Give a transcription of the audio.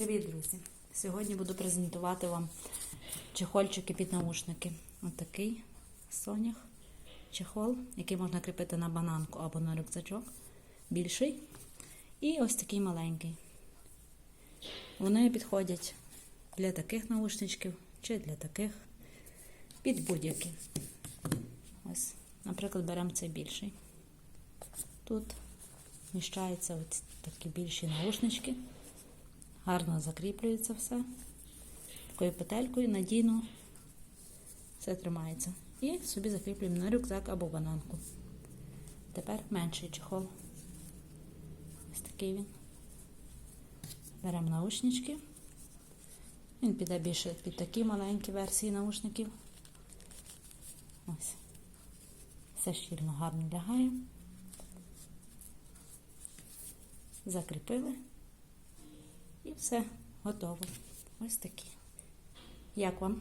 Привіт, друзі! Сьогодні буду презентувати вам чехольчики під наушники. Ось такий сонях чехол, який можна кріпити на бананку або на рюкзачок. Більший. І ось такий маленький. Вони підходять для таких наушничків чи для таких під будь-які. Ось, наприклад, беремо цей більший. Тут вміщаються ось такі більші наушнички. Гарно закріплюється все. Такою петелькою надійно все тримається. І собі закріплюємо на рюкзак або бананку. Тепер менший чехол. Ось такий він. Беремо наушнички. Він піде більше під такі маленькі версії наушників. Ось. Все щільно гарно лягає. Закріпили. Все, готово. Ось такі. Як вам?